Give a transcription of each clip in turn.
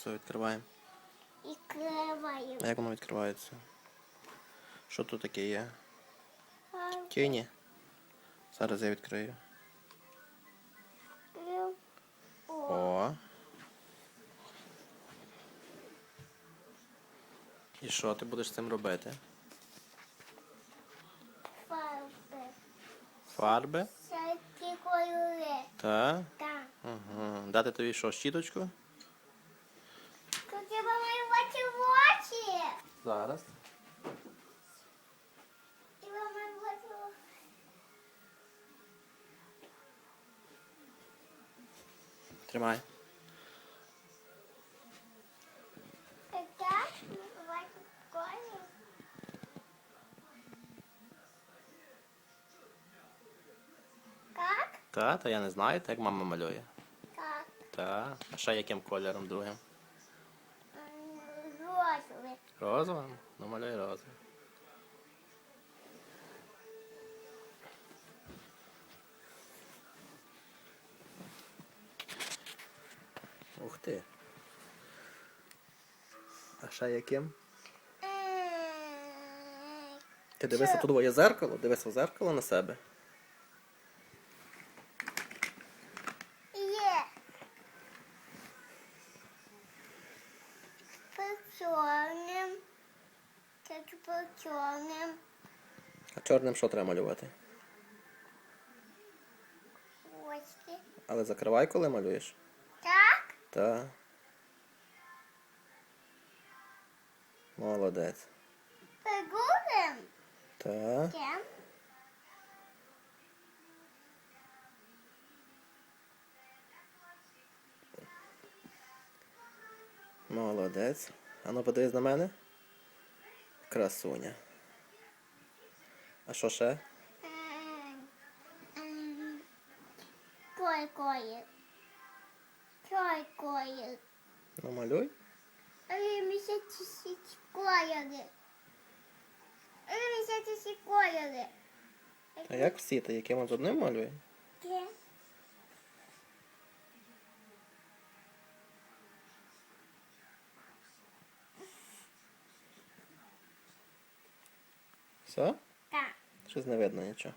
Все, відкриваємо. І криваю. А як воно відкривається? Що тут таке є? Тіні. Зараз я відкрию. О, О. І що ти будеш з цим робити? фарби. Фарби? Всякі кольори. Так. Так. Ага. Дати тобі що, щіточку? Тут треба малювати в очі. Зараз. Тримай. Так, Та, та я не знаю, так мама малює. Как? Та. А ще яким кольором другим? М, Розовий. Розовим? Ну малюй. Ух ти. А ще яким? Ти дивися, тут твоє зеркало, дивися в зеркало на себе. Є. По чорним. Так по чорним. А чорним що треба малювати? Очки. Але закривай, коли малюєш. Так? Та. Молодець. Погулим. Та. Кем? Молодець. А ну подивись на мене. Красуня. А що ще? М, м, Кой кой. Кой кой. Ну малюй. Місяці сіть кольори. Місяці кольори. А як всі ти? Яким з одним малює? Ке? Все? Так. Щось не видно нічого.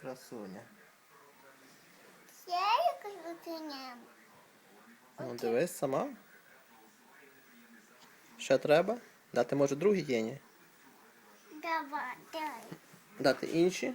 Красуня. Ще якось оціням. Ну дивись сама. Ще треба? Дати може другій єні? Давай, давай. Дати інші?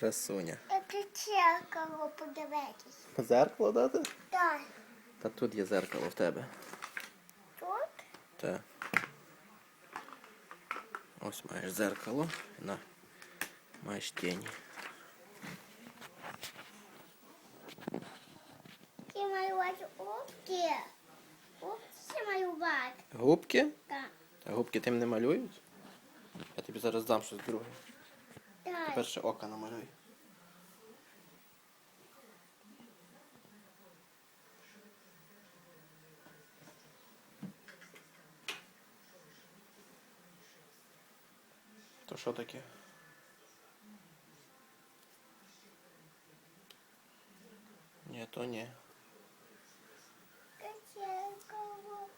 Красуня. Це церкало подивитись. Зеркало дати? Так. Та тут є зеркало в тебе. Тут? Так. Ось маєш зеркало. На. Маєш тіні. Ти малювати опки. Опки малювати. Губки? Так. А губки тим не малюють? Я тобі зараз дам щось друге. Так. Тепер ще ока намалюй. То що таке? Ні, то ні. Це церкало.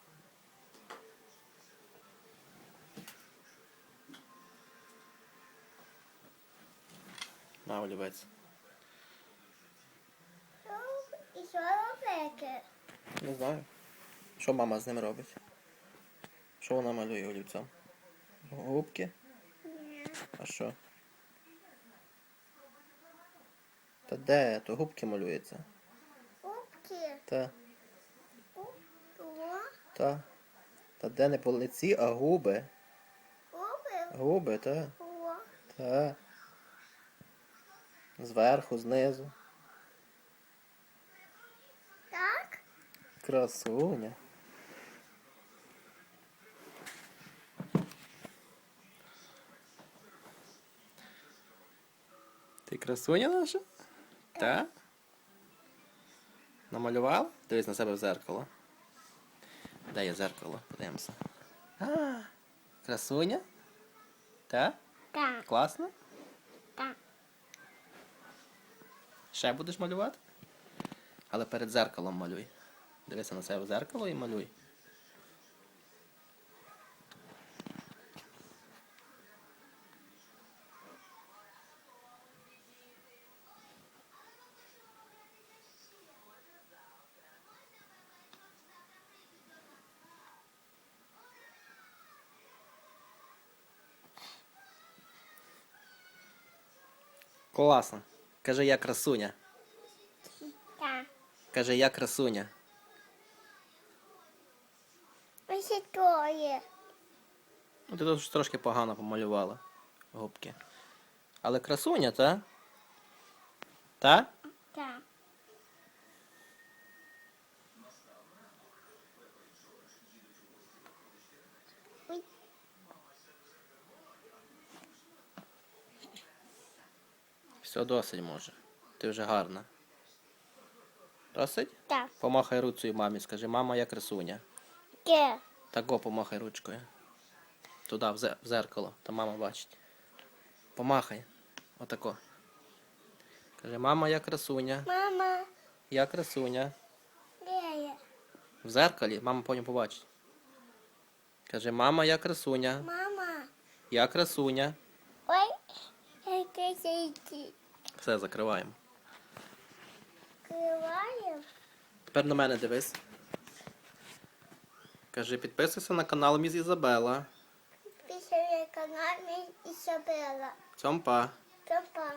На олівець. І що робити? Не знаю. Що мама з ним робить? Що вона малює олівцем? Губки? Ні. А що? Та де? То губки малюється. Губки. Та, О, та. Та де не по лиці, а губи. губи. Губи, та. Та. Зверху, знизу. так. Красуня. Ти красуня наша? Так? Намалювала? Дивись на себе в зеркало. Де є зеркало? Подивимося. А, красуня? Так? Так, Класно? так. Ще будеш малювати? Але перед зеркалом малюй. Дивися на себе в зеркало і малюй. Класно. Каже, я красуня. Да. Каже, я красуня. Ось троє. Ну, ти тут ж трошки погано помалювала губки. Але красуня, та? Та? Так. Ой, Все досить може. Ти вже гарна. Досить? Так. Помахай руцею мамі, скажи, мама, я красуня. Де? Тако помахай ручкою. Туди, в зе- в зеркало, та мама бачить. Помахай. Отако. Каже, мама, я красуня. Мама, Я красуня. де є? В зеркалі мама потім побачить. Каже, мама, я красуня. Мама. Я красуня. Ой, яке сидить. Все, закриваємо. Закриваємо? Тепер на мене дивись. Кажи, підписуйся на канал Міс Ізабела. Після канал Ісабела. Цьомпа. Папа.